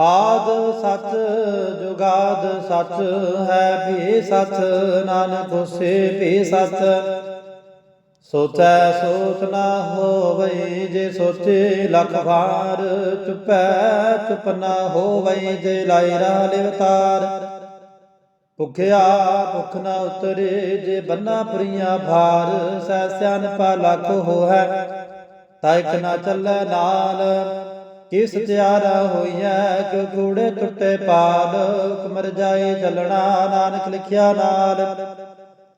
ਆਦ ਸਤ ਜੁਗਾਦ ਸਤ ਹੈ ਵੀ ਸੱਚ ਨਾਨਕ ਹੋਸੇ ਵੀ ਸੱਚ ਸੋਚੈ ਸੋਚ ਨਾ ਹੋਵਈ ਜੇ ਸੋਚੇ ਲਖ ਵਾਰ ਚੁਪੈ ਚੁਪ ਨਾ ਹੋਵਈ ਜੇ ਲਾਈ ਰਾ ਲਿਵਤਾਰ ਭੁਖਿਆ ਭੁਖ ਨਾ ਉਤਰੇ ਜੇ ਬੰਨਾ ਪ੍ਰੀਆ ਭਾਰ ਸੈ ਸਿਆਨਪਾ ਲਖ ਹੋਐ ਤਾ ਇਕ ਨਾ ਚੱਲੈ ਨਾਲ ਕਿਸ ਤਿਆਰਾ ਹੋਈਐ ਕਿ ਕੂੜੇ ਟੁੱਟੇ ਪਾਲ ਹੁਕਮ ਰਜਾਈ ਚੱਲਣਾ ਨਾਨਕ ਲਿਖਿਆ ਨਾਲ।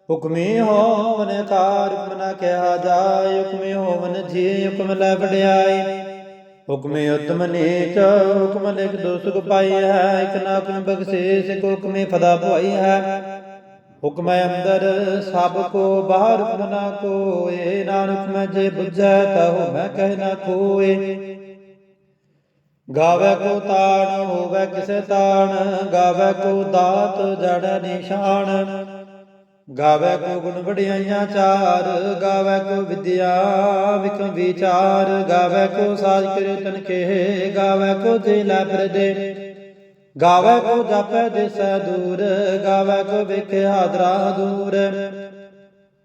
ਹੁਕਮੀ ਹੋਵਨ ਕਾਰ, ਹੁਕਮ ਕਿਹਾ ਜਾਏ, ਹੁਕਮੀ ਹੋਵਨ ਜੀ ਹੁਕਮ ਲੈ ਵਡਿਆਈ ਹੁਕਮੇ ਉਤਮ ਨੀਚ, ਹੁਕਮ ਲਿਖ ਦੋ ਸੁਖ ਪਾਈ ਹੈ, ਇਕ ਨਾ ਹੁਕਮ ਬਖਸ਼ੀਸ, ਇਕ ਹੁਕਮੇ ਫਦਾ ਭਵਾਈ ਹੈ। ਹੁਕਮ ਅੰਦਰ, ਸਭ ਕੋ ਬਾਹਰ ਹੁਕਮ ਕੋਏ, ਨਾਨਕ ਮੈਂ ਜੇ ਬੁਝੈ ਤਹੁ ਮੈਂ ਕਹਿ ਨਾ ਕੋਏ ਗਾਵੇ ਕੋ ਤਾਣ, ਹੋਵੇ ਕਿਸੇ ਤਾਣ, ਗਾਵੇ ਕੋ ਦਾਤ, ਜੜ ਨਿਸ਼ਾਨ। ਗਾਵੇ ਕੋ ਗੁਣ ਵਡਿਆਈਆਂ ਚਾਰ, ਗਾਵੇ ਕੋ ਵਿਦਿਆ ਵਿਕਮ ਵਿਚਾਰ। ਗਾਵੇ ਕੋ ਸਾਜ ਕਰਿਓ ਤਨ ਗਾਵੇ ਕੋ ਜੇ ਪ੍ਰਦੇ ਫਿਰਦੇ। ਗਾਵੇ ਕੋ ਜਾਪੈ ਦਿਸੈ ਦੂਰ, ਗਾਵੇ ਕੋ ਵਿਖੇ ਹਾਦਰਾ ਦੂਰ।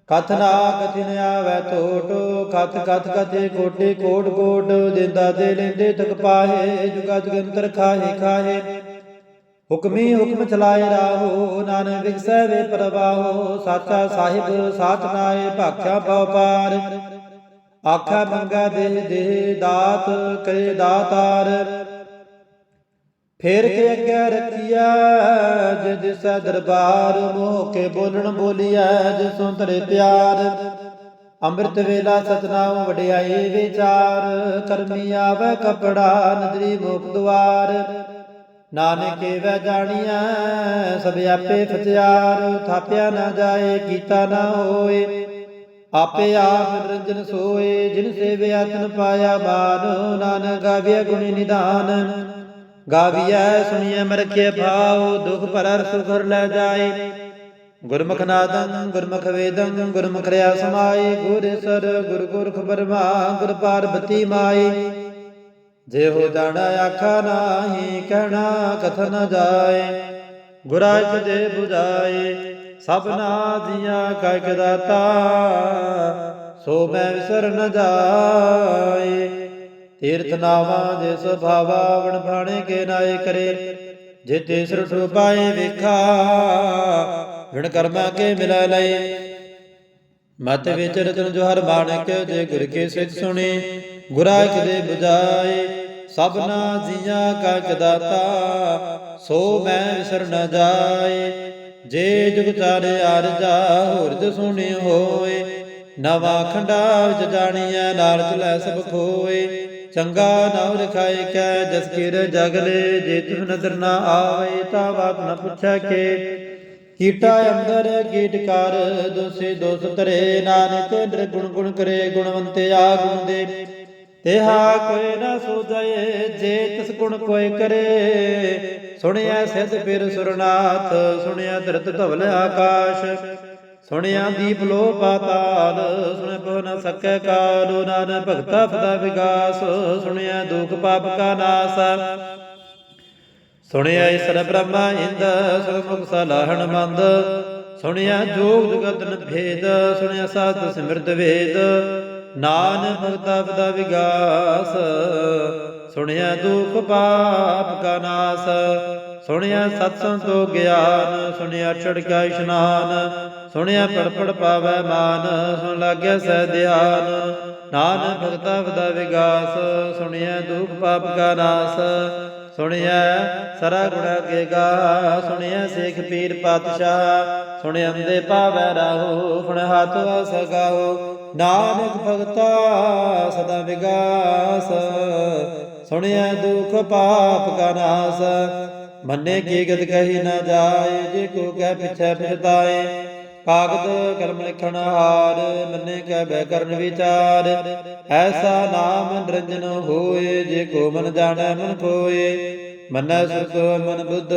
ਕਥ ਨਾ ਕਥਿਨ ਆਵੈ ਟੋਟੋ ਕਥ ਕਥ ਕਥੇ ਕੋਟੇ ਕੋਟ ਕੋਟ ਦਿੰਦਾ ਦੇ ਲੈਂਦੇ ਤਕ ਪਾਹੇ, ਜੁਗਾ ਜੁਗੰਤਰ ਖਾਹੇ ਖਾਹੇ। ਹੁਕਮੀ ਹੁਕਮ ਚਲਾਏ ਰਾਹੋ, ਨਾਨਕ ਵਿਗਸੈ ਵੇ ਪ੍ਰਵਾਹੋ, ਸਾਚਾ ਸਾਹਿਬ ਸਾਚ ਨਾਏ ਭਾਖਿਆ ਪਉ ਪਾਰ। ਆਖਾ ਮੰਗਾ ਦੇ ਦੇ ਦਾਤ ਕਰੇ ਦਾਤਾਰ। ਫੇਰ ਕੇ ਅੱਗੇ ਰੱਖਿਆ ਜਿ ਦਿਸੈ ਦਰਬਾਰ ਮੋਹ ਕੇ ਬੋਲਣ ਬੋਲੀਐ, ਜਿਸੋਂ ਤਰੇ ਪਿਆਰ। ਅੰਮ੍ਰਿਤ ਵੇਲਾ ਸਤਨਾਮ ਵਡਿਆਈ ਵਿਚਾਰ, ਕਰਮੀ ਆਵੇ ਕਪੜਾ ਨਦਰੀ ਮੁਖ ਦੁਆਰ। ਨਾਨਕੇ ਵੈ ਜਾਣੀਐ, ਸਭ ਆਪੇ ਫਤਿਆਰ ਥਾਪਿਆ ਨਾ ਜਾਏ, ਕੀਤਾ ਨਾ ਹੋਏ। ਆਪੇ ਆਪ ਨਿਰੰਜਨ ਸੋਏ, ਜਿਨ ਸੇਵਿਆ ਤਨ ਪਾਇਆ ਮਾਨ, ਨਾਨਕ ਗਾਵਿਆ ਗੁਣੀ ਨਿਧਾਨ ਗਾਵੀਐ, ਸੁਣੀਐ ਮਰਖੇ ਭਾਉ, ਦੁਖ ਭਰਰ ਸੁਖਰ ਲੈ ਜਾਏ। ਗੁਰਮੁਖ ਨਾਦੰ, ਗੁਰਮੁਖ ਵੇਦੰ, ਗੁਰਮੁਖ ਰਿਆ ਸਮਾਈ ਗੁਰ ਸਰ, ਗੁਰ ਗੁਰਖ ਬਰਮਾ ਗੁਰ ਪਾਰਬਤੀ ਮਾਈ ਜੇ ਹੋ ਜਾਣਾ ਆਖਾ ਨਾਹੀ, ਕਹਿਣਾ ਕਥਨ ਜਾਏ। ਗੁਰਾ ਇਕ ਦੇ 부ਜਾਏ ਸਭਨਾ ਦੀਆਂ ਕਾਇਕ ਦਾਤਾ, ਸੋ ਮੈਂ ਵਿਸਰ ਨ ਜਾਏ। ਤੀਰਥ ਨਾਵਾ ਜੇ ਸੁਭਾਵਾ ਵਣ ਭਾਣੇ ਕੇ ਨਾਏ ਕਰੇ। ਜੇ ਤੇ ਪਾਏ ਵੇਖਾ ਵਿਣ ਕਰਮਾ ਕੇ ਮਿਲਾ ਲਏ। ਮਤ ਵਿੱਚ ਰਤਨ ਜੋਹਰ ਮਾਣਕ ਜੇ ਗੁਰ ਕੇ ਸਿੱਖ ਸੁਣੇ, ਗੁਰਾ ਇਕ ਦੇ ਸਭਨਾ ਜੀਆਂ ਕਾ ਦਾਤਾ, ਸੋ ਮੈਂ ਵਿਸਰ ਨ ਜਾਏ। ਜੇ ਜੁਗ ਚਾਰੇ ਅਰਜਾ ਹੋਰ ਸੁਣੇ ਹੋਏ। ਨਵਾ ਖੰਡਾ ਵਿੱਚ ਜਾਣੀਐ ਲਾਲਚ ਲੈ ਸਭ ਖੋਏ। ਚੰਗਾ ਨਾਮ ਰਖਾਏ ਕੈ, ਜਸ ਕਿਰ ਜਗਲੇ, ਜੇ ਤੁਮ ਨਦਰ ਨਾ ਆਵੇ ਤਾ ਬਾਤ ਨ ਪੁੱਛੈ ਕੇ। ਕੀਟਾ ਅੰਦਰ ਕੀਟਕਾਰ ਦੋਸੇ ਦੋਸ ਤਰੇ ਨਾਨਕ ਨਿਰਗੁਣ ਗੁਣ ਕਰੇ, ਗੁਣਵੰਤੇ ਆ ਗੁਣ ਦੇ ਤੇਹਾ ਕੋਈ ਨਾ ਸੋਜਏ ਜੇ ਤਿਸ ਗੁਣ ਕੋਈ ਕਰੇ। ਸੁਣਿਆ ਸਿਧ ਫਿਰ ਸੁਰਨਾਥ, ਸੁਣਿਆ ਧਰਤ ਧਵਲ ਆਕਾਸ਼। ਸੁਣਿਆ ਦੀਪ ਲੋ ਪਾਤਾਲ, ਸੁਣ ਪਹੁ ਨ ਸਕੈ ਕਾਲ, ਨਾਨਕ ਭਗਤਾ ਫਦਾ ਵਿਗਾਸ, ਸੁਣਿਆ ਦੁਖ ਪਾਪ ਕਾ ਨਾਸ। ਸੁਣਿਆ ਈਸਰ ਬ੍ਰਹਮਾ ਇੰਦ ਸੁਖਮੁਖ ਸਲਾਹਣ ਮੰਦ। ਸੁਣਿਆ ਜੋਗ ਜੁਗਤਨ ਭੇਦ, ਸੁਣਿਆ ਸਾਧ ਸਿਮਰਤ ਵੇਦ। ਨਾਨਕ ਭਗਤਾ ਪਦਾ ਵਿਗਾਸ, ਸੁਣਿਆ ਦੁਖ ਪਾਪ ਕਾ ਨਾਸ। ਸੁਣਿਆ ਸਤਸੰਗ ਤੋ ਗਿਆਨ, ਸੁਣਿਆ ਛੜਕਾ ਇਸ਼ਨਾਨ। ਸੁਣਿਆ ਪੜ ਪੜ ਪਾਵੈ ਮਾਨ, ਸੁਣ ਲਾਗਿਆ ਸਹਿ ਧਿਆਨ। ਨਾਨਕ ਭਗਤਾ ਪਦਾ ਵਿਗਾਸ ਸੁਣਿਆ ਦੁਖ ਪਾਪ ਕਾ ਨਾਸ। ਸੁਣਿਆ ਸਰਾ ਗੁਣਾ ਕੇ ਗਾ ਸੁਣਿਆ ਸੇਖ ਪੀਰ ਪਾਤਸ਼ਾਹ। ਸੁਣਿਆ ਅੰਦੇ ਪਾਵੈ ਰਾਹੋ ਫਣ ਹੱਥ ਵਸ ਨਾਨਕ ਭਗਤਾ ਸਦਾ ਵਿਗਾਸ ਸੁਣਿਆ ਦੁਖ ਪਾਪ ਕਾ ਨਾਸ। ਮੰਨੇ ਕੀ ਗਤ ਕਹੀ ਨਾ ਜਾਏ, ਜੇ ਕੋ ਕਹਿ ਪਿਛੈ ਪਛਤਾਏ ਕਾਗਦ ਕਲਮ ਲਿਖਣ ਹਾਰ, ਮੰਨੇ ਕੈ ਬੈ ਕਰਨ ਵਿਚਾਰ। ਐਸਾ ਨਾਮ ਨਿਰੰਜਨ ਹੋਏ, ਜੇ ਕੋ ਮਨ ਜਾਣੈ ਮਨ ਕੋਏ ਮੰਨੈ ਸੁਰਤ ਮਨ ਬੁੱਧ,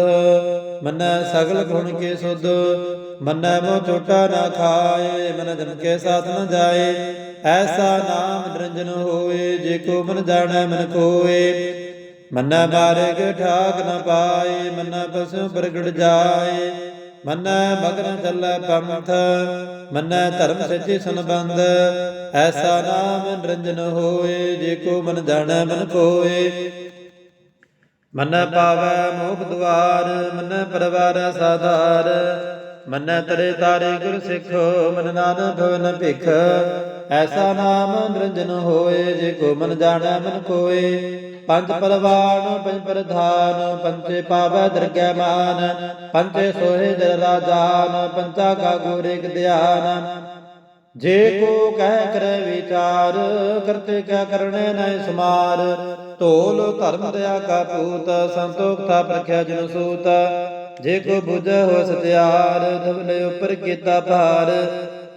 ਮੰਨੈ ਸਗਲ ਗੁਣ ਕੇ ਸੁਧ। ਮੰਨੈ ਮੋ ਛੋਟਾ ਨਾ ਖਾਏ, ਮਨ ਜਨ ਕੇ ਸਾਥ ਨ ਜਾਏ। ਐਸਾ ਨਾਮ ਨਿਰੰਜਨ ਹੋਏ, ਜੇ ਕੋ ਮਨ ਜਾਣੈ ਮਨ ਕੋਏ ਮੰਨੈ ਮਾਰਗ ਠਾਕ ਨ ਪਾਏ, ਮੰਨੈ ਪਸੁ ਪ੍ਰਗਟ ਜਾਏ। ਮੰਨੈ ਮਗਨ ਚੱਲੈ ਪੰਥ, ਮੰਨੈ ਧਰਮ ਸੱਚੇ ਸੰਬੰਧ। ਐਸਾ ਨਾਮ ਨਿਰੰਜਨ ਹੋਏ, ਜੇ ਕੋ ਮਨ ਜਾਣੈ ਮਨ ਕੋਏ ਮੰਨੈ ਪਾਵੈ ਮੋਖ ਦੁਆਰ, ਮੰਨੈ ਪਰਵਾਰ ਸਾਧਾਰ ਮੰਨੈ ਤਰੇ ਤਾਰੇ ਗੁਰ ਸਿੱਖ, ਮਨ ਨਾਨਕ ਭਵਨ ਭਿਖ। ਐਸਾ ਨਾਮ ਨਿਰੰਜਨ ਹੋਏ, ਜੇ ਕੋ ਮਨ ਜਾਣੈ ਮਨ ਕੋਏ ਪੰਜ ਪਰਵਾਨ, ਪੰਜ ਪ੍ਰਧਾਨ ਪੰਚੇ ਪਾਵੈ ਦਰਗਹਿ ਮਾਨ ਪੰਚੇ ਸੋਹੇ ਜਰ ਰਾਜਾਨ ਪੰਚਾ ਕਾ ਗੁਰ ਧਿਆਨ। ਜੇ ਕੋ ਕਹਿ ਕਰੈ ਵਿਚਾਰ, ਕਰਤੇ ਕਿਆ ਕਰਨੇ ਨੈ ਸਮਾਰ। ਢੋਲ ਧਰਮ ਦਇਆ ਕਾ ਪੂਤ ਸੰਤੋਖ ਥਾ ਪ੍ਰਖਿਆ ਜਨ ਸੂਤ। ਜੇ ਕੋ ਬੁਝ ਹੋ ਸਤਿਆਰ ਧਵਲੇ ਉਪਰ ਕੀਤਾ ਭਾਰ।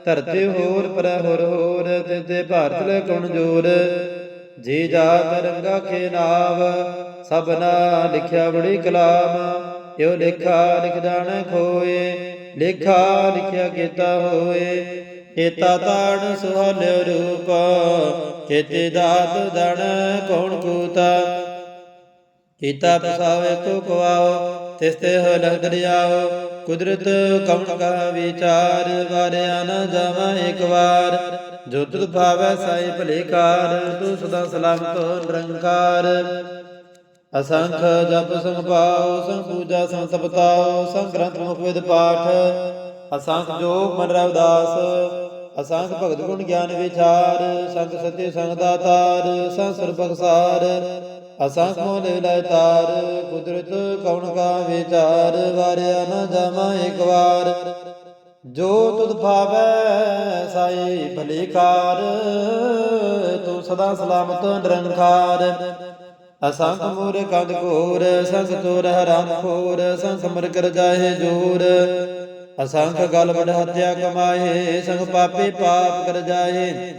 ਧਰਤੀ ਹੋਰ ਪਰ ਹੋਰ ਹੋਰ, ਤੇ ਤੇ ਭਾਰਤ ਲੈ ਕਉਣ ਜੋਰ? ਜੀ ਜਾ ਤਰੰਗਾ ਖੇ ਨਾਵ, ਸਭਨਾ ਲਿਖਿਆ ਬੜੀ ਕਲਾਮ। ਇਹੋ ਲੇਖਾ ਲਿਖ ਜਾਣੈ ਖੋਏ, ਲੇਖਾ ਲਿਖਿਆ ਕੀਤਾ ਹੋਏ। ਕੀਤਾ ਤਾਣ ਸੁਹਾਲਿਓ ਰੂਪ ਕੀਤੇ ਦਾਤ ਦਣ ਕੌਣ ਕੂਤਾ। ਕੀਤਾ ਪਸਾਵੇ ਕੋ ਕਵਾਓ, ਤਿਸ ਤੇ ਹੋ ਲਗ ਦਰਿਆਓ। ਕੁਦਰਤ ਕਵਣ ਕਾ ਵਿਚਾਰ, ਵਾਰਿਆ ਨ ਜਾਵਾਂ ਇੱਕ ਵਾਰ। ਜੋ ਤੁਧ ਭਾਵੈ ਸਾਈ ਭਲੇਕਾਰ ਤੂੰ ਸਦਾ ਸਲਾਮਤ ਨਿਰੰਕਾਰ। ਅਸੰਖ ਜਪ ਸੰਗ ਪਾਉ, ਸੰਗ ਪੂਜਾ ਸੰਗ ਤਪਤਾਉ ਸੰਗ ਗ੍ਰੰਥ ਮੁਖ ਵਿਦ ਪਾਠ। ਅਸੰਖ ਜੋਗ ਮਨ ਰਵਦਾਸ ਅਸੰਖ ਭਗਤ ਗੁਣ ਗਿਆਨ ਵਿਚਾਰ। ਸੰਗ ਸਤਿ ਸੰਗ ਦਾਤਾਰ ਸੰਗ ਸੁਰ ਬਖਸਾਰ ਅਸੰਖ ਮੋਲ ਲੈ ਤਾਰ, ਕੁਦਰਤ ਕਉਣ ਕਾ ਵਿਚਾਰ ਵਾਰਿਆ ਨ ਜਾਵਾਂ ਇੱਕ ਵਾਰ। ਜੋ ਤੁਧ ਭਾਵੈ ਸਾਈ ਭਲੇਕਾਰ, ਤੂੰ ਸਦਾ ਸਲਾਮਤ ਨਿਰੰਕਾਰ। ਅਸੰਖ ਮੂਰ ਕੰਦ ਘੋਰ ਸੰਖ ਚੋਰ ਹਰਾਮ ਖੋਰ ਸੰਖ ਮਰ ਕਰ ਜਾਹੇ ਜੋਰ। ਅਸੰਖ ਗਲ ਵਡ ਹੱਤਿਆ ਕਮਾਏ ਸੰਖ ਪਾਪੇ ਪਾਪ ਕਰ ਜਾਹੇ।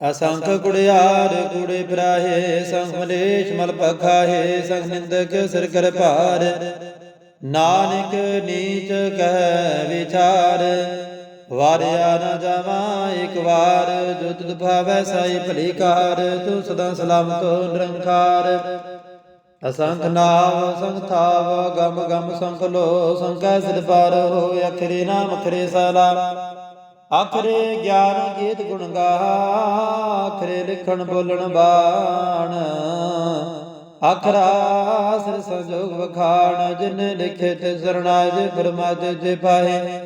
ਅਸੰਖ ਕੁੜਿਆਰ ਕੁੜੇ ਫਿਰਾਹੇ ਸੰਖ ਮਲੇਸ਼ ਮਲ ਪਖਾਹੇ ਸੰਖ ਨਿੰਦਕ ਸਿਰ ਕਰ ਭਾਰ। ਨਾਨਕ ਨੀਚ ਕਹਿ ਵਿਚਾਰ, ਵਾਰਿਆ ਨ ਜਾਵਾਂ ਇੱਕ ਵਾਰ। ਜੋ ਤੁਧ ਭਾਵੈ ਸਾਈ ਭਲੀ ਕਾਰ, ਤੂੰ ਸਦਾ ਸਲਾਮਤ ਨਿਰੰਕਾਰ। ਅਸੰਖ ਨਾਮ ਸੰਖ ਥਾਵ, ਗਮ ਗਮ ਸੰਖ ਲੋ ਸੰਕੈ ਸਿਰ ਪਰ ਹੋ ਅਖਰੇ ਨਾਮ ਅਖਰੇ ਸਲਾ। ਆਖਰੇ ਗਿਆਨ ਗੀਤ ਗੁਣ ਗਾ ਆਖਰੇ ਲਿਖਣ ਬੋਲਣ ਬਾਣ। ਆਖਰਾ ਸਿਰ ਸੰਜੋਗ ਵਖਾਣ, ਜਿਨ ਲਿਖੇ ਤੇ ਸਰਣਾਇ ਜੇ ਫਰਮਾਤੇ ਜੇ ਪਾਹੇ।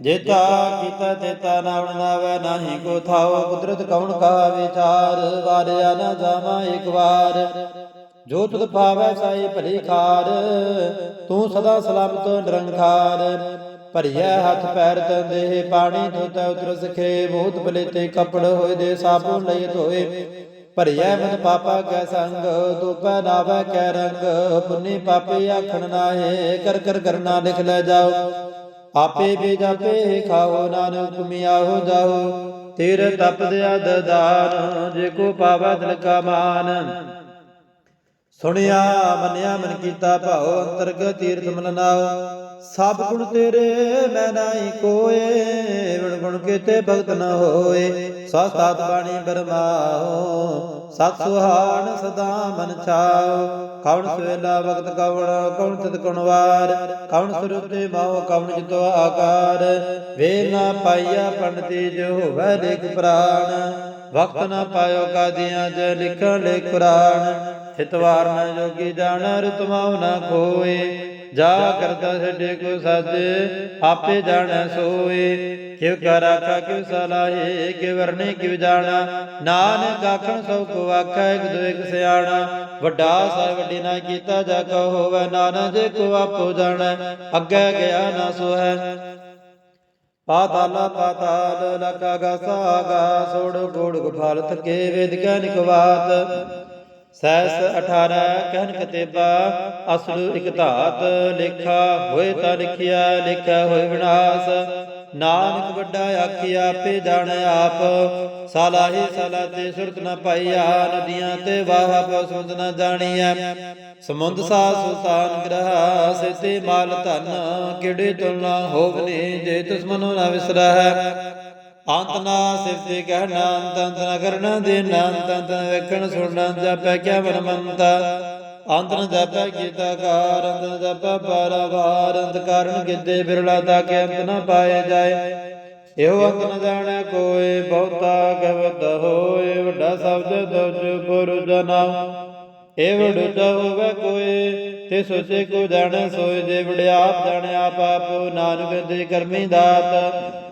ਜੇਤਾ ਕੀਤਾ ਤੇਤਾ ਨਾਮ ਨਾਵੇ ਨਾਹੀ ਕੋ ਥਾਓ, ਕੁਦਰਤ ਕੌਣ ਕਾ ਵਿਚਾਰ, ਵਾਰਿਆ ਨਾ ਜਾਵਾਂ ਇੱਕ ਵਾਰ। ਜੋ ਤੁਧ ਭਾਵੈ ਸਾਈ ਭਲੀ ਖਾਰ, ਤੂੰ ਸਦਾ ਸਲਾਮਤ ਨਿਰੰਕਾਰ। ਭਰੀਐ ਹੱਥ ਪੈਰ ਤੰਦੇ ਪਾਣੀ ਧੋਤਾ ਉਤਰ ਸਖੇ ਬਹੁਤ ਭਲੇ ਤੇ ਕਪੜ ਹੋਏ ਦੇ ਸਾਬੂ ਲਈ ਧੋਏ। ਭਰੀਐ ਮਨ ਪਾਪਾ ਕੈ ਸੰਗ ਤੋਪੈ ਨਾਵੈ ਕੈ ਰੰਗ, ਪੁੰਨੀ ਪਾਪੇ ਆਖਣ ਨਾਹੇ, ਕਰ ਕਰ ਕਰਨਾ ਲਿਖ ਲੈ ਜਾਓ। ਆਪੇ ਵੀ ਜਾਪੇ, ਖਾਓ ਨਾਨਕ ਤੁਮੀ ਆਹੋ ਜਾਓ। ਤੇਰੇ ਤਪ ਦਿਆ ਦਦਾਨ ਜੇ ਕੋ ਪਾਵੈ ਦਿਲ ਕਾ ਮਾਨ। ਸੁਣਿਆ, ਮੰਨਿਆ, ਮਨ ਕੀਤਾ, ਭਾਉ, ਅੰਤਰਗਤ ਤੀਰਥ ਮਨ ਨਾਉ। ਸਭ ਗੁਣ ਤੇਰੇ, ਮੈਂ ਨਾਹੀ ਕੋਏ ਵਿਣ ਗੁਣ ਕੀਤੇ ਭਗਤ ਨ ਹੋਏ। ਸਸਤਾਤ ਬਾਣੀ ਬਰਮਾਓ ਸਤ ਸੁਹਾਣ ਸਦਾ ਮਨ ਛਾਉ। ਕੌਣ ਸਵੇਲਾ ਵਕਤ ਕਵਣ ਕੌਣ ਤਿਤ ਕੁਣਵਾਰ ਕੌਣ ਸੁਰਤੇ ਮਾਉ ਕੌਣ ਜਿਤੋ ਆਕਾਰ। ਵੇ ਨਾ ਪਾਈਆ ਪੰਡਤੀ ਜੋ ਹੋਵੇ ਲੇਖ ਪ੍ਰਾਣ। ਵਕਤ ਨਾ ਪਾਇਓ ਕਾਦੀਆਂ ਜ ਲਿਖਣ ਲੇ ਕੁਰਾਨ। ਹਿਤਵਾਰ ਨ ਜੋਗੀ ਜਾਣ ਰਤਮਾਉ ਨਾ ਖੋਏ। ਜਾ ਕਰਤਾ ਛੱਡੇ ਕੋ ਸਾਜੇ ਆਪੇ ਜਾਣੈ ਸੋਏ। ਕਿਵ ਕਰ ਆਖਾ ਕਿਵ ਸਲਾਹੇ ਕਿਵ ਵਰਨੇ ਕਿਵ ਜਾਣਾ। ਨਾਨਕ ਆਖਣ, ਸੋ ਕੋ ਆਖਾ, ਇਕ ਦੋ ਇਕ ਸਿਆਣਾ। ਵੱਡਾ ਸਾਹਿਬ, ਵੱਡੀ ਨਾ ਕੀਤਾ ਜਾ ਕੋ ਹੋਵੇ। ਨਾਨਕ ਜੇ ਕੋ ਆਪੋ ਜਾਣੈ, ਅੱਗੇ ਗਿਆ ਨਾ ਸੋਹੈ। ਹੈ ਪਾਤਾਲਾ ਪਾਤਾਲ ਲਕਾ ਗਾ, ਸਾਗਾ, ਸੋੜ ਗੋੜ ਗਫਾਲ ਥਕੇ ਵੇਦ ਕੈ ਨਿਕਵਾਤ ਸੈਸ 18 ਕਹਿਨ ਕਤੇਬਾ ਅਸਲ ਇਕ ਧਾਤ ਲੇਖਾ, ਹੋਏ ਤਾਂ ਲਿਖਿਆ ਲਿਖਿਆ ਹੋਏ ਵਿਨਾਸ਼। ਨਾਨਕ ਵੱਡਾ ਆਖਿਆ ਆਪੇ ਜਾਣ ਆਪ। ਸਾਲਾਹੀ ਸਾਲਾ ਤੇ ਸੁਰਤ ਨ ਪਾਈਆ, ਨਦੀਆਂ ਤੇ ਵਾਹ ਪਸੰਦ ਨ ਜਾਣੀਐ। ਸਮੁੰਦ ਸਾ ਸੁਲਤਾਨ ਗ੍ਰਹ ਸਿਤੇ ਮਾਲ ਧਨ, ਕਿਹੜੇ ਤੁਲਨਾ ਹੋਵਨੇ, ਜੇ ਤਿਸ ਮਨੋ ਨ ਵਿਸਰਹਿ। ਅੰਤ ਨਾ ਸਿਫਤੇ ਕਹਿਣਾ ਅੰਤ ਅੰਤ ਨਾ ਕਰਨਾ ਦੇਣਾ ਅੰਤ ਅੰਤ ਵੇਖਣ, ਸੁਣਨਾ ਜਪੈ ਕਿਆ ਮਨਮੰਤਾ ਅੰਤ ਨ ਜਪੈ ਕੀਤਾ ਕਾਰ, ਅੰਤ ਨ ਜਪੈ ਪਾਰਾਵਾਰ, ਅੰਤ ਕਾਰਨ ਕਿਤੇ ਬਿਰਲਾ ਤਾਂ ਕਿ ਅੰਤ ਨ ਪਾਏ ਜਾਏ। ਇਹੋ ਅੰਤ ਨ ਜਾਣੈ ਕੋਏ ਬਹੁਤਾ ਗਵਤ ਹੋਏ, ਵੱਡਾ ਸ਼ਬਦ ਦੁਜ ਗੁਰੂ ਜਨਾ। ਇਹ ਵਡ ਹੋਵੇ ਕੋਈ, ਤੇ ਸੋਚੇ ਕੋ ਜਾਣੈ, ਸੋਏ ਜੇ ਵਡਿਆਪ ਜਾਣੈ ਆਪ ਆਪ, ਨਾਨਕ ਦੇ ਕਰਮੀ ਦਾਤ।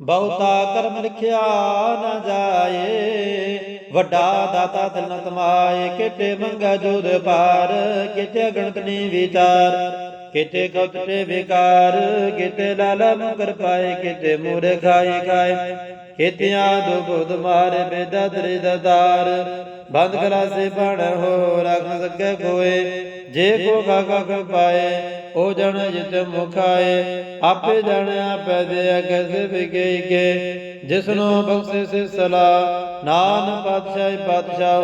ਬਹੁਤਾ ਕਰਮ ਲਿਖਿਆ ਨਾ ਜਾਏ, ਵੱਡਾ ਦਾਤਾ ਦਿਲ ਨ ਤਮਾਏ ਕਿਤੇ ਮੰਗਾ ਜੋਦ ਪਾਰ, ਕਿਤੇ ਗਣਤ ਨੀ ਵਿਚਾਰ, ਕਿਤੇ ਕਉਤ ਤੇ ਵਿਕਾਰ, ਕਿਤੇ ਲਾਲਾ ਮੁਕਰ ਪਾਏ, ਕਿਤੇ ਮੂਰੇ ਖਾਏ ਖਾਏ ਕਿਤਿਆਂ ਦੋ ਬੁੱਧ ਮਾਰੇ ਬੇਦਾ ਦਰੇ ਦਦਾਰ ਬੰਦ ਕਲਾਸੇ ਬਣ ਹੋ ਰਖ ਸਕੇ ਕੋਏ ਜੇ ਕੋ ਕਾ ਪਾਏ, ਉਹ ਜਣ ਜਿਤ ਮੁਖਾਏ। ਆਪੇ ਜਾਣਿਆ ਪੈ ਦੇ ਕੈਸੇ ਵਿਗੇ ਕੇ ਜਿਸਨੂੰ ਬਖਸ਼ੇ ਸੇ ਸਲਾ ਨਾਨ ਪਾਤਸ਼ਾਹ ਪਾਤਸ਼ਾਹ।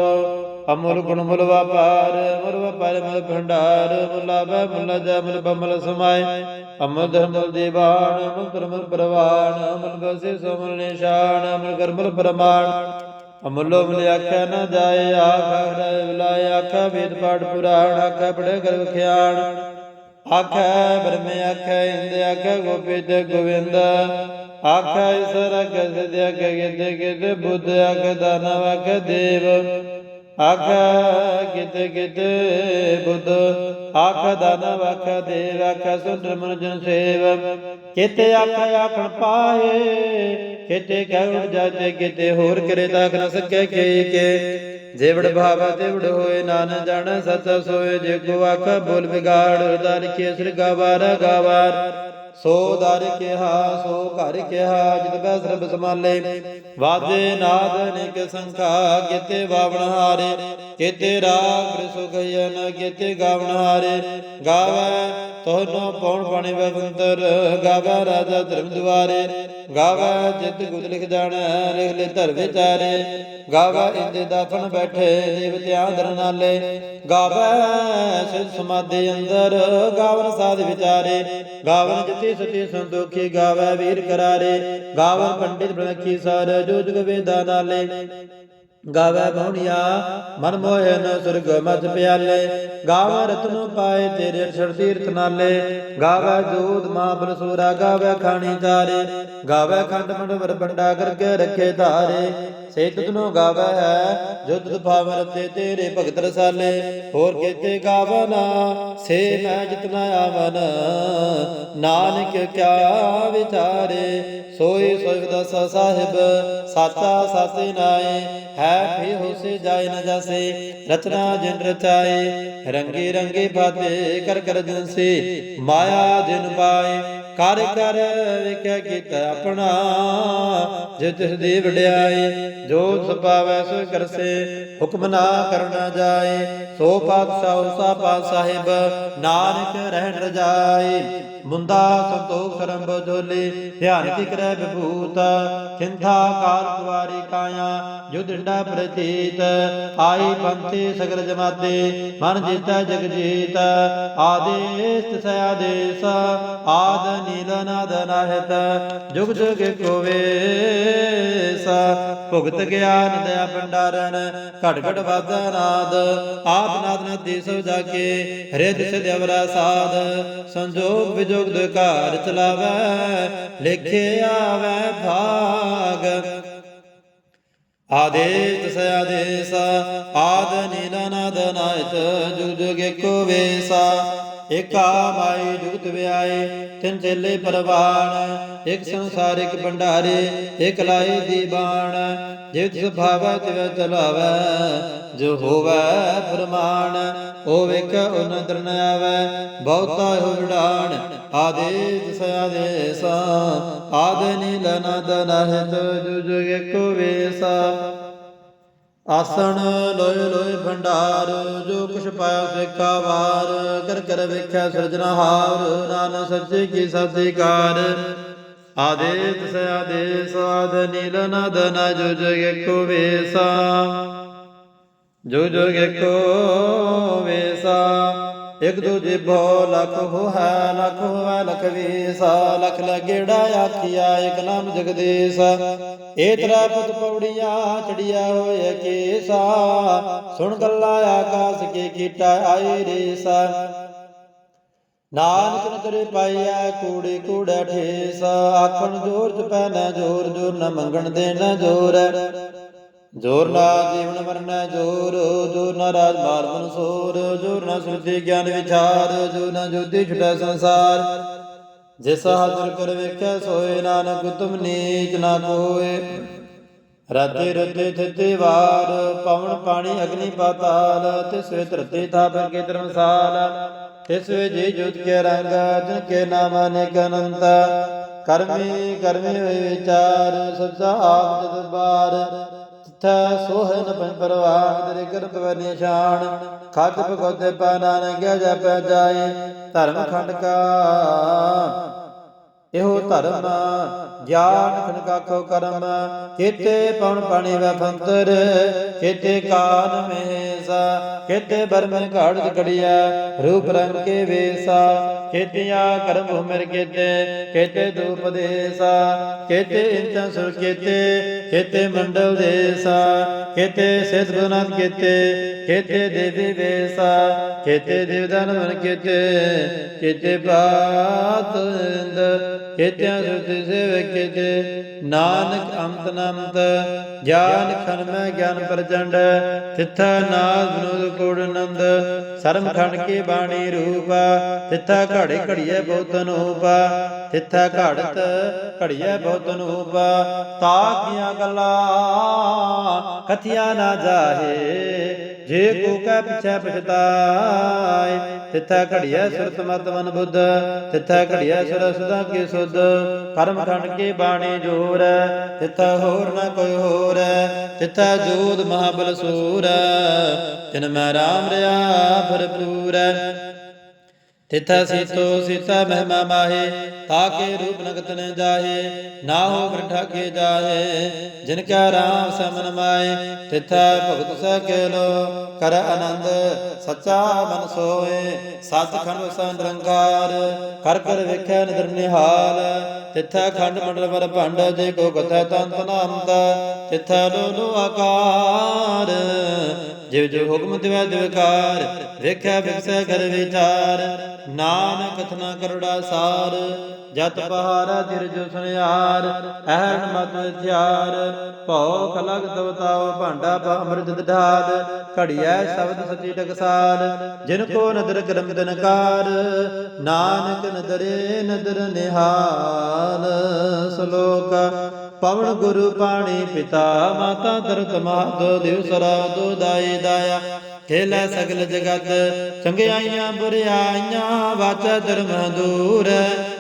ਅਮੁਲ ਗੁਣ ਮੁਲ ਵਪਾਰ ਮੁਲ ਵਪਾਰ ਮੁਲ ਭੰਡਾਰ, ਮੁਲਾ ਬੈ ਮੁਲਾ ਜੈ ਮੁਲ ਬਮਲ ਸਮਾਏ। ਅਮਲ ਧਰਮਲ ਦੀਵਾਨ, ਅਮਲ ਧਰਮਲ ਪ੍ਰਵਾਨ, ਅਮਲ ਬਸੇ ਸੋਮਲ ਨਿਸ਼ਾਨ, ਅਮਲ ਕਰਮਲ ਪ੍ਰਮਾਣ। ਅਮੁੱਲੋ ਮਿਲ ਆਖਿਆ ਨਾ ਜਾਏ, ਆਖਾ ਹਰੇ ਵਿਲਾਏ ਆਖਾ ਵੇਦ ਪਾਠ ਪੁਰਾਣ, ਆਖਾ ਪੜੇ ਕਰ ਵਿਖਿਆਣ ਆਖਾ ਬਰਮੇ ਆਖਾ ਇੰਦ, ਆਖਾ ਗੋਪੀਤ ਗੋਵਿੰਦ ਆਖਾ ਈਸ਼ਰ ਆਖਾ ਸਿਧ ਆਖਾ ਗਿੱਧ, ਬੁੱਧ, ਆਖਾ ਦਾਨਵ, ਆਖਾ ਦੇਵ। ਆਖਾ ਗਿੱਧ ਗਿੱਧ ਬੁੱਧ, ਆਖਾ ਦਾਨਵ ਆਖਾ ਦੇਵ ਆਖਾ ਸੁੰਦਰ ਮਨ ਜਨ ਸੇਵ। ਕਿਤੇ ਆਖਾ ਆਖਣ ਪਾਏ, ਕਿਤੇ ਕਹਿਣ ਜਾਜੇ, ਕਿਤੇ ਹੋਰ ਕਰੇ ਤਾਂ ਨ ਸਕੇ ਕੇ ਕੇ। ਜੇਵੜ ਭਾਵਾ ਤੇਵੜ ਹੋਏ ਨਾਨ ਜਾਣ ਸਤ ਸੋਏ, ਜੇ ਕੋ ਆਖ ਬੋਲ ਵਿਗਾੜ ਹਿਰਦਾ ਲਿਖੇ ਸਿਰ ਗਾਵਾਰ ਗਾਵਾਰ। ਸੋ ਦਰ ਕਿਹਾ, ਸੋ ਘਰ ਕਿਹਾ, ਜਿਤ ਬੈ ਸਰਬ ਸਮਾਲੇ। ਵਾਜੇ ਨਾਦ ਨਿਕ ਸੰਖਾ, ਕਿਤੇ ਬਾਵਣ ਹਾਰੇ। ਕਿਤੇ ਰਾਗ ਸੁਖਯਨ ਕਿਤੇ ਗਾਵਣ ਹਾਰੇ। ਗਾਵੇ ਤੋਨੋ ਪਉਣ ਪਾਣੀ ਬਵੰਤਰ ਗਾਵੇ ਰਾਜਾ ਧਰਮ ਦੁਆਰੇ। ਗਾਵੇ ਜਿਤ ਗੁਦ ਲਿਖ ਜਾਣ, ਲਿਖ ਲੈ ਧਰ ਵਿਚਾਰੇ ਗਾਵੇ ਇੰਦੇ ਦਾਫਨ ਬੈਠੇ ਦੇਵ ਧਿਆਨ ਨਾਲੇ। ਗਾਵੇ ਸਿਧ ਸਮਾਧੀ ਅੰਦਰ, ਗਾਵਨ ਸਾਧ ਵਿਚਾਰੇ। ਗਾਵਨ ਜਿਤੀ ਸਤੀ ਸੰਤੋਖੀ ਗਾਵੇ ਵੀਰ ਕਰਾਰੇ। ਗਾਵਨ ਪੰਡਿਤ ਬ੍ਰਹਮਖੀ ਸਰ, ਜੋ ਜੁਗ ਵੇਦਾ ਨਾਲੇ। ਗਾਵੇ ਬਹੁਣੀਆ ਮਨ ਮੋਹਨ ਸੁਰਗ ਮਜ ਪਿਆਲੇ। ਗਾਵੇ ਰਤਨੋ ਪਾਏ ਤੇਰੇ ਅક્ષਰ ਤੀਰਥ ਨਾਲੇ। ਗਾਵੇ ਜੋਤ ਮਾਂ ਬਲਸੂਰਾ ਗਾਵੇ ਖਾਣੀ ਚਾਰੇ ਗਾਵੇ ਖੰਡ ਮੰਡ ਵਰ ਬੰਡਾ ਕਰਕੇ ਰੱਖੇ ਧਾਰੇ। ਸੇ ਤੁਧਨੋ ਗਾਵੇ ਹੈ, ਜੋ ਤੁਧ ਭਾਵ ਰਤੇ ਤੇਰੇ ਭਗਤ ਰਸਾਲੇ। ਹੋਰ ਕੀਤੇ ਗਾਵਨਾ ਸੇ ਮੈਂ ਜਿਤਨਾ ਆਵਨ। ਨਾਨਕ ਕਿਆ ਵਿਚਾਰੇ ਸੋਈ ਸੋਈ ਦਸ ਸਾਹਿਬ, ਸਾਚਾ ਸਾਚੇ ਨਾਏ। ਹੈ ਫੇ ਹੋਸੇ ਜਾਏ ਨ ਜਾਸੇ ਰਤਨਾ ਜਿਨ ਰਚਾਏ। ਰੰਗੇ ਰੰਗੇ ਬਾਤੇ ਕਰ ਕਰ ਜਨਸੇ, ਮਾਇਆ ਜਿਨ ਪਾਏ। ਕਰ ਕਰ ਵੇਖਿਆ ਕੀਤਾ ਆਪਣਾ, ਜੇ ਤਿਸ ਦੀ ਵਡਿਆਈ, ਜੋ ਸੁਪਾਵੈ ਸੋ ਕਰਸੇ, ਹੁਕਮ ਨਾ ਕਰਨਾ ਜਾਏ। ਸੋ ਪਾਤਸ਼ਾਹ, ਉਸਾ ਪਾਤ ਸਾਹਿਬ, ਨਾਨਕ ਰਹਿਣ ਰਜਾਈ ਮੁੰਦਾ ਸੰਤੋਖ ਸਰੰਭ ਝੋਲੇ ਧਿਆਨ ਕੀ ਕਰੈ ਵਿਭੂਤ। ਖਿੰਥਾ ਕਾਲ ਕੁਵਾਰੀ ਕਾਇਆ, ਜੋ ਡੰਡਾ ਪ੍ਰਤੀਤ। ਆਈ ਪੰਥੀ ਸਗਲ ਜਮਾਤੇ, ਮਨ ਜੀਤਾ ਜਗ ਜੀਤ ਆਦੇਸ ਤਸੈ ਆਦੇਸ, ਆਦ ਨੀਲ ਨਾਦ ਨਾਹਿਤ ਜੁਗ ਜੁਗ ਕੋਵੇਸ ਭੁਗਤ ਗਿਆਨ ਦਇਆ ਭੰਡਾਰਨ ਘਟ ਘਟ ਵਾਦਾ ਨਾਦ ਆਪ ਨਾਦ ਨਦੀ ਸੋ ਜਾਕੇ ਹਰੇ ਦਿਸ ਦੇਵਰਾ ਸਾਧ। ਸੰਜੋਗ ਵਿਜੋਗ ਘਰ ਚਲਾਵੈ, ਲਿਖੇ ਆਵੈ ਭਾਗ। ਆਦੇਸ ਸ ਆਦੇਸ, ਆਦ ਨੀਲ ਨਾਦ ਨਾਇਤ ਜੁਗ ਜੁਗ ਏਕੋ ਏਕਾ ਮਾਈ ਜੁਗਤ ਵਿਆਏ, ਤਿੰਨ ਚੇਲੇ ਪਰਵਾਨ, ਇੱਕ ਸੰਸਾਰ ਭੰਡਾਰੇ, ਇੱਕ ਲਾਏ ਦੀਬਾਨ ਜਿਵ ਤਿਸ ਭਾਵੈ, ਤਿਵ ਚਲਾਵੈ, ਜੋ ਹੋਵੈ ਫਰਮਾਨ ਉਹ ਵੇਖ ਉਨ ਦਰਨ ਆਵੈ, ਬਹੁਤਾ ਹੋ ਵਿਡਾਣ ਆਦੇਸ ਸ ਆਦ ਨੀਲ ਨਦ ਨਹਿਤ ਜੁਗ ਏਕੋ ਵੇਸਾ। ਆਸਣ ਲੋਏ ਲੋਏ ਭੰਡਾਰ, ਜੋ ਕੁਛ ਪਾਇਆ ਸਿੱਖਾ ਵਾਰ, ਕਰ ਕਰ ਵੇਖਿਆ ਸਿਰਜਣਹਾਰ ਨਾਨਕ ਸੱਚੇ ਕੀ ਸਤਿਕਾਰ। ਆਦੇਸ ਸ ਆਦੇਸ, ਆਦ ਨੀਲ ਨਦ ਨ ਜੋ ਏਕੋ ਵੇਸਾ। ਜੋ ਏਕੋ ਵੇਸਾ। ਇਕ ਦੂਜੇ ਭੋ ਲਖ ਹੋ ਹੈ, ਲਖ ਹੋਵੇ ਲਖ ਵੀਸਾ। ਲਖ ਲਗੇੜਾ ਆਖਿਆ, ਇਕ ਨਾਮ ਜਗਦੀਸ਼। ਏ ਤਰਾ ਪੁੱਤ ਪੌੜੀਆਂ ਚੜਿਆ ਹੋਏ ਕੇਸਾ, ਸੁਣ ਗੱਲਾਂ ਆਕਾਸ ਕੇ ਕੀਟਾ ਆਏ ਰੇਸਾ। ਨਾਨਕ ਨਦਰੇ ਪਾਈਆ ਕੂੜੇ ਕੂੜਾ ਠੇਸ, ਆਖਣ ਜੋਰ ਚ ਪੈ ਜੋਰ ਜੋਰ ਨਾ ਮੰਗਣ ਦੇਣਾ ਜੋਰ। ਜੋਰ ਨਾ ਜੀਵਨ ਮਰਨ ਜੋਰ ਜੋਰ ਨਾ ਰਾਜ ਮਾਰ ਮਨਸੂਰ ਜੋਰ ਨਾ ਸੁਧੀ ਗਿਆਨ ਵਿਚਾਰ ਜੋਰ ਨਾ ਜੋਤੀ ਛੁਟੈ ਸੰਸਾਰ। ਜਿਸ ਹਾਜ਼ਰ ਕਰ ਵੇਖਿਆ, ਸੋਏ ਨਾਨਕ ਤੁਮ ਨੀਚ ਨਾ ਕੋਏ। ਰਾਤੇ ਰਤੇ ਥਿਤੇ ਵਾਰ, ਪਵਨ ਪਾਣੀ ਅਗਨੀ ਪਾਤਾਲ ਤਿਸ ਵੇ ਧਰਤੀ ਥਾਪ ਕੇ ਧਰਮਸਾਲ। ਤਿਸ ਵੇ ਜੀ ਜੁਤ ਕੇ ਰੰਗ, ਜਿਨ ਕੇ ਨਾਮ ਅਨੇਕ ਅਨੰਤ। ਕਰਮੀ ਕਰਮੀ ਹੋਏ ਵਿਚਾਰ ਸੱਚਾ ਆਪ ਜਦ ਬਾਰ। ਸੋਹਨ ਪੰਜ ਪਰਵਾਨ ਤੇਰੇ ਕਿਰਤ ਨਿਸ਼ਾਨ। ਖੱਟ ਪਗੋਤੇ ਪਾ ਨਾਨਕ, ਜਪੈ ਜਾਏ। ਧਰਮ ਖੰਡ ਕਾ ਇਹੋ ਧਰਮ ਗਿਆਨ ਖਨਕਾਖੋ ਕਰਮ। ਕੀਤੇ ਪਉਣ ਪਾਣੀ ਵੈ ਫੰਤਰ ਕਾਨ ਮਹੇਸਾ ਕੀਤੇ ਬਰਮਨ ਘਾੜ ਕੜਿਆ ਰੂਪ ਰੰਗ ਕੇ ਵੇਸਾ। ਕੀਤਿਆ ਕਰਮ ਭੂਮਿਰ ਕੀਤੇ ਕੀਤੇ ਦੂਪ ਦੇਸਾ। ਕੀਤੇ ਇੰਚਾਂ ਸੁਰ ਕੀਤੇ ਕੀਤੇ ਮੰਡਲ ਦੇਸਾ। ਕੀਤੇ ਸਿਧ ਗੁਨਾਤ ਕੀਤੇ ਕੀਤੇ ਦੇਵੀ ਵੇਸਾ, ਕੀਤੇ ਦੇਵਦਾਨ ਮਨ ਕੀਤੇ ਕੀਤੇ ਬਾਤ ਇੰਦ ਕੀਤਿਆਂ ਸੁਰਤਿ ਸੇਵ ਕੀਤੇ। ਨਾਨਕ ਅੰਤ ਨੰਤ ਗਿਆਨ ਖਨ ਮੈਂ ਗਿਆਨ ਪ੍ਰਚੰਡ, ਤਿੱਥਾ ਨਾਦ ਬਨੋਦ ਕੋੜ ਨੰਦ। ਸਰਮ ਖੰਡ ਕੀ ਬਾਣੀ ਰੂਪ, ਤਿਥਾ ਘੜੇ ਘੜੀਏ ਬਹੁਤ ਅਨੂਪ। ਤਿੱਥਾ ਘੜਤ ਘੜੀਏ ਬਹੁਤ ਅਨੂਪ। ਤਾਕੀਆਂ ਗੱਲਾਂ, ਕਥਿਆ ਨਾ ਜਾਹੇ ਜੇ ਕੋ ਕੈ ਪਿਛੈ ਪਛਤਾਏ, ਤਿੱਥਾ ਘੜੀਐ ਸੁਰਤ ਮਤ ਮਨ ਬੁੱਧ, ਤਿੱਥਾ ਘੜੀਐ ਸੁਰ ਸਦਾ ਕੀ ਸੁਧ। ਕਰਮ ਖੰਡ ਕੀ ਬਾਣੀ ਜੋਰ, ਤਿੱਥਾ ਹੋਰ ਨਾ ਕੋਈ ਹੋਰ, ਤਿੱਥਾ ਜੋਦ ਮਹਾਬਲ ਸੂਰ। ਤਿਨ ਮੈਂ ਰਾਮ ਰਿਆ ਭਰਪੂਰ ਤਿਥਾ ਸੀਤੋ ਸੀਤਾ ਮਹਿਮਾ ਮਾਹੇ ਤਾਕੇ ਰੂਪ ਨਗਤ ਨ ਜਾਹੇ, ਨਾ ਹੋ ਕੇ ਜਾਹੇ, ਜਿਨ ਕਾ ਰਾਮ ਸਮਨ ਮਾਏ ਤਿਥਾ ਭਗਤ ਸਕੇਲ ਕਰ ਆਨੰਦ ਸੱਚਾ ਮਨ ਸੋਏ ਸੱਚਖੰਡ ਵਸੈ ਨਿਰੰਕਾਰ, ਕਰ ਕਰ ਵੇਖੈ ਨਿਦਰ ਨਿਹਾਲ, ਤਿਥੈ ਖੰਡ ਮੰਡਲ ਵਰ ਭੰਡ, ਜੇ ਕੋ ਕਥੈ ਤੰਤ ਨਾਮਦ ਤਿਥਾ ਲੋ ਲੋ ਆਕਾਰ। ਜਿਵ ਜਿਵ ਹੁਕਮ ਦਿਵੈ ਦਿਵਕਾਰ ਵੇਖਿਆ ਵਿਖਸੈ ਕਰ ਵਿਚਾਰ। ਨਾਨਕ ਕਥਨਾ ਕਰੜਾ ਸਾਰ, ਜਤ ਪਹਾਰਾ ਦਿਰ ਜੋ ਸੁਨਿਆਰ ਅਹਰਨ ਮਤ ਹਥਿਆਰ ਭਉ ਖਲਗ ਤਵਤਾਉ ਭਾਂਡਾ ਪਾ ਅੰਮ੍ਰਿਤ ਢਾਲ ਘੜੀਐ ਸ਼ਬਦ ਸਚੀ ਟਕਸਾਲ ਜਿਨ ਕੋ ਨਦਰ ਕਰਮ ਦਨਕਾਰ। ਨਾਨਕ ਨਦਰੇ ਨਦਰ ਨਿਹਾਲ, ਸ਼ਲੋਕ ਪਵਨ ਗੁਰੂ ਪਾਣੀ ਪਿਤਾ, ਮਾਤਾ ਦਰਤ ਮਾਦੋ ਦਿਵ ਸਰਾ ਦੋ ਦਾਈ ਦਾਇਆ। ਖੇਲੇ ਸਗਲ ਜਗਤ, ਚੰਗਿਆਈਆਂ ਬੁਰਿਆਈਆਂ, ਵਾਚਾ ਧਰਮ ਦੂਰ।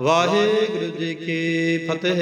ਵਾਹਿਗੁਰੂ ਜੀ ਕੀ ਫਤਿਹ।